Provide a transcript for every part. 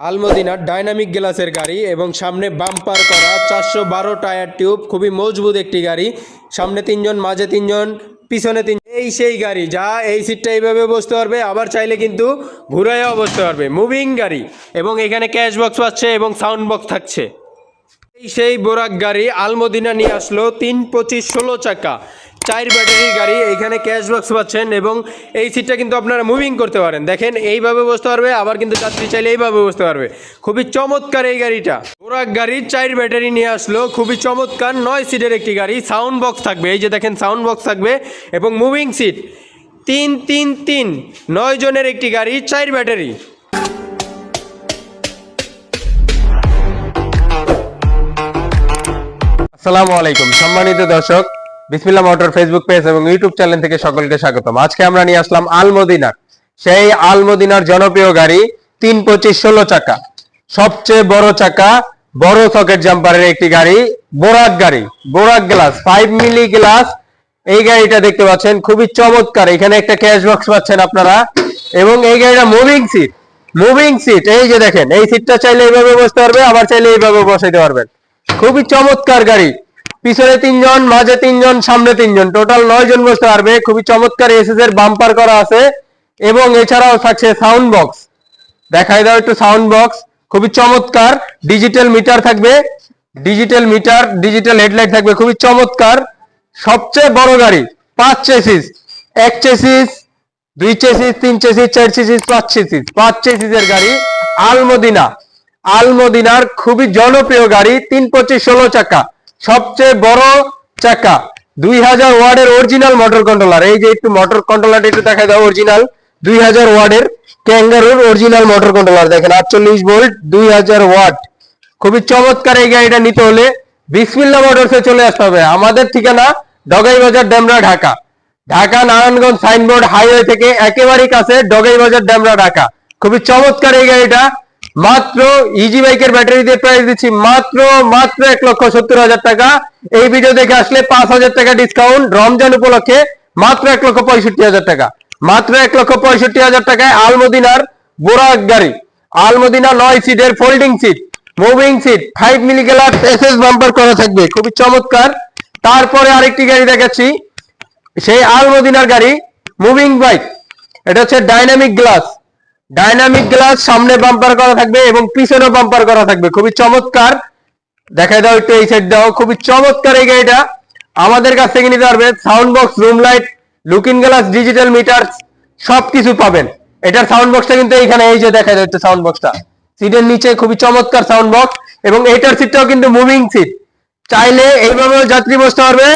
আলমদিনার dynamic গ্লাসের গাড়ি এবং সামনে বাম্পার করা চারশো বারো টায়ার টিউব, খুবই মজবুত একটি গাড়ি। সামনে তিনজন, মাঝে তিনজন, পিছনে তিন এই সেই গাড়ি, যা এই সিটটা এইভাবে বসতে পারবে, আবার চাইলে কিন্তু ঘুরাইয়াও বসতে পারবে। মুভিং গাড়ি এবং এখানে ক্যাশ বক্স পাচ্ছে এবং সাউন্ড বক্স থাকছে। এই সেই বোরাক গাড়ি আলমদিনা নিয়ে আসলো তিন পঁচিশ ষোলো চাকা। চার ব্যাটারির গাড়ি, এখানে ক্যাশ বক্স পাচ্ছেন এবং এই সিটটা কিন্তু আপনারা মুভিং করতে পারেন। দেখেন, এইভাবে বসতে পারবে, আবার কিন্তু যাত্রী চাইলে এইভাবে বসতে পারবে। খুবই চমৎকার এই গাড়িটা। বোরাক গাড়ির চার ব্যাটারি নিয়ে আসলো। খুবই চমৎকার, নয় সিটের একটি গাড়ি। সাউন্ড বক্স থাকবে। এই যে দেখেন সাউন্ড বক্স থাকবে এবং মুভিং সিট তিন তিন তিন, নয় জনের একটি গাড়ি, চার ব্যাটারি। আসসালামু আলাইকুম। সম্মানিত দর্শক বিসমিল্লাহ মোটর ফেসবুক পেজ এবং ইউটিউব চ্যানেল থেকে সকলকে স্বাগতম। আজকে আমরা নিয়ে আসলাম আলমদিনার, সেই আলমদিনার জনপ্রিয় গাড়ি তিন পঁচিশ ষোলো চাকা। সবচেয়ে বড় চাকা বড় সকেট জাম্পারের একটি গাড়ি বোরাক গাড়ি বোরাক গ্লাস ফাইভ মিলি গ্লাস এই গাড়িটা দেখতে পাচ্ছেন, খুবই চমৎকার। এখানে একটা ক্যাশ বক্স পাচ্ছেন আপনারা। এবং এই গাড়িটা মুভিং সিট মুভিং সিট এই যে দেখেন, এই সিটটা চাইলে এইভাবে বসতে পারবে, আবার চাইলে এইভাবে বসাইতে পারবেন। খুবই চমৎকার গাড়ি। পিছনে তিনজন, মাঝে তিনজন, সামনে তিনজন। টোটাল নয় জন বসতে পারবে। খুবই চমৎকার এসএস এর বাম্পার করা আছে। এবং এছাড়াও থাকছে সাউন্ড বক্স দেখাই দাও একটু সাউন্ড বক্স খুবই চমৎকার। ডিজিটাল মিটার থাকবে। ডিজিটাল মিটার ডিজিটাল হেডলাইট থাকবে। খুবই চমৎকার। সবচেয়ে বড় গাড়ি, পাঁচ চেসিস এক চেসিস দুই চেসিস তিন চেসিস চার চেসিস পাঁচ চেসিস পাঁচ চেসিসের গাড়ি আলমদিনা। আলমদিনার খুবই জনপ্রিয় গাড়ি, তিন পঁচিশ ষোলো চাকা। সবচেয়ে বড় চাকা। দুই হাজার ওয়ার্ডের অরিজিনাল মোটর কন্ট্রোলার এই যে একটু মোটর কন্ট্রোলার একটু দেখা দাও অরিজিনাল দুই হাজার ওয়ার্ডের ক্যাঙ্গারুর অরিজিনাল মোটর কন্ট্রোলার দেখেন, আটচল্লিশ ভোল্ট দুই হাজার ওয়াট। খুবই চমৎকার এই গাড়িটা নিতে হলে বিসমিল্লা মোটরসে চলে আসতে হবে। আমাদের ঠিকানা ডগাই বাজার, ডেমরা, ঢাকা। ঢাকা, নারায়ণগঞ্জ, সাইনবোর্ড, হাইওয়ে থেকে একেবারেই কাছে ডগাই বাজার, ডেমরা, ঢাকা। খুবই চমৎকার এই গাড়িটা। মাত্র ইজি বাইকের ব্যাটারি দিয়ে প্রাইস দিচ্ছি মাত্র মাত্র এক লক্ষ সত্তর হাজার টাকা। এই ভিডিও দেখে আসলে পাঁচ হাজার টাকা ডিসকাউন্ট রমজান উপলক্ষে মাত্র এক লক্ষ পঁয়ষট্টি হাজার টাকা। মাত্র এক লক্ষ পঁয়ষট্টি হাজার টাকায় আলমদিনার বোরাক গাড়ি। আলমদিনা নয় সিটের folding seat moving seat five milli glass SS bumper করা থাকবে, খুবই চমৎকার। তারপরে আরেকটি গাড়ি দেখাচ্ছি, সেই আলমদিনার গাড়ি মুভিং বাইক এটা হচ্ছে ডাইনামিক গ্লাস ডাইনামিক গ্লাস, সামনে বাম্পার করা থাকবে এবং পিছনে বাম্পার করা থাকবে। খুবই চমৎকার। দেখাই দাও একটু এই সাইড দাও। খুবই চমৎকার এই গাড়িটা। আমাদের কাছ থেকে নিতে পারবে sound box room light looking glass digital meter সবকিছু পাবেন। এটার সাউন্ড বক্সটা কিন্তু এইখানে, এই যে দেখা যাচ্ছে সাউন্ড বক্সটা সিটের নিচে খুবই চমৎকার সাউন্ড বক্স এবং এইটার সিটটাও কিন্তু মুভিং সিট চাইলে এইভাবে যাত্রী বসতে পারবে,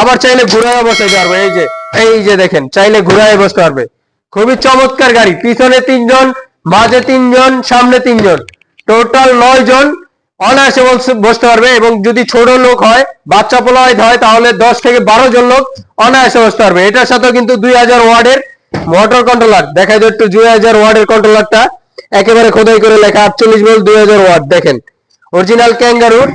আবার চাইলে ঘুরায় বসাইতে পারবে। এই যে এই যে দেখেন, চাইলে ঘুরায় বসতে পারবে। খুবই চমৎকার গাড়ি। পিছনে তিনজন, মাঝে তিনজন, সামনে তিনজন। টোটাল নয় জন অনায়াসে বসতে পারবে এবং যদি ছোট লোক হয়, বাচ্চা পোলায় হয়, তাহলে দশ থেকে বারো জন লোক অনায়াসে বসতে পারবে। এটার সাথেও কিন্তু দুই হাজার ওয়ার্ডের মোটর কন্ট্রোলার দেখা যায় একটু দুই হাজার ওয়ার্ডের কন্ট্রোলারটা একেবারে খোদাই করে লেখা আটচল্লিশ বল দুই হাজার ওয়ার্ড। দেখেন অরিজিনাল ক্যাঙ্গারুর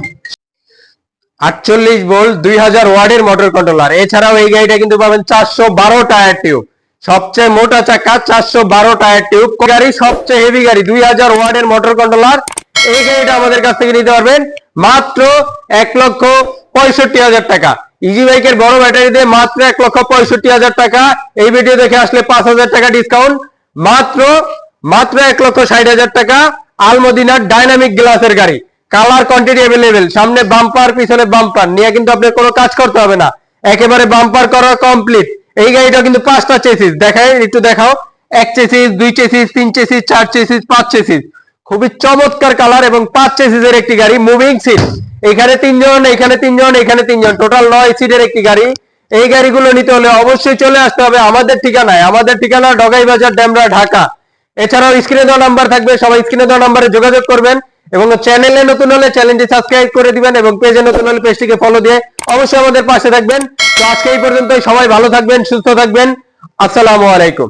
আটচল্লিশ বল দুই হাজার ওয়ার্ডের মোটর কন্ট্রোলার এছাড়াও এই গাড়িটা কিন্তু পাবেন চারশো বারো টায়ার টিউব সবচেয়ে মোটা চাকা চারশো বারো টায়ার টিউব গাড়ি? সবচেয়ে হেভি গাড়ি, দুই হাজার ওয়ার্ডের মোটর কন্ট্রোলার এই গাড়িটা আমাদের কাছ থেকে নিতে পারবেন। মাত্র এক লক্ষ পঁয়ষট্টি হাজার টাকা। ইজি বাইকের বড় ব্যাটারি দিয়ে মাত্র এক লক্ষ পঁয়ষট্টি হাজার টাকা। এই ভিডিও দেখে আসলে পাঁচ হাজার টাকা ডিসকাউন্ট মাত্র মাত্র এক লক্ষ ষাট হাজার টাকা আলমদিনার ডাইনামিক গ্লাসের গাড়ি। কালার কোয়ান্টিটি অ্যাভেলেবেল সামনে বাম্পার পিছনে বাম্পার নিয়ে কিন্তু আপনার কোনো কাজ করতে হবে না। একেবারে বাম্পার করা কমপ্লিট এই গাড়িটা কিন্তু পাঁচটা চেসিস দেখায় একটু দেখাও। এক চেসিস দুই চেসিস তিন চেসিস চার চেসিস পাঁচ চেসিস খুবই চমৎকার কালার এবং পাঁচ চেসিসের একটি গাড়ি মুভিং সিট এখানে তিনজন এখানে তিনজন এখানে তিনজন। টোটাল নয় সিটের একটি গাড়ি। এই গাড়িগুলো নিতে হলে অবশ্যই চলে আসতে হবে আমাদের ঠিকানায়। আমাদের ঠিকানা ডগাই বাজার ডেমরা, ঢাকা। এছাড়াও স্ক্রিনে দেওয়া নাম্বার থাকবে। সবাই স্ক্রিনে দেওয়া নাম্বারে যোগাযোগ করবেন। এবং চ্যানেলে নতুন হলে চ্যানেলটি সাবস্ক্রাইব করে দিবেন এবং পেজে নতুন হলে পেজটিকে ফলো দিয়ে অবশ্যই আমাদের পাশে থাকবেন। তো আজকে এই পর্যন্তই। সবাই ভালো থাকবেন, সুস্থ থাকবেন। আসসালামু আলাইকুম।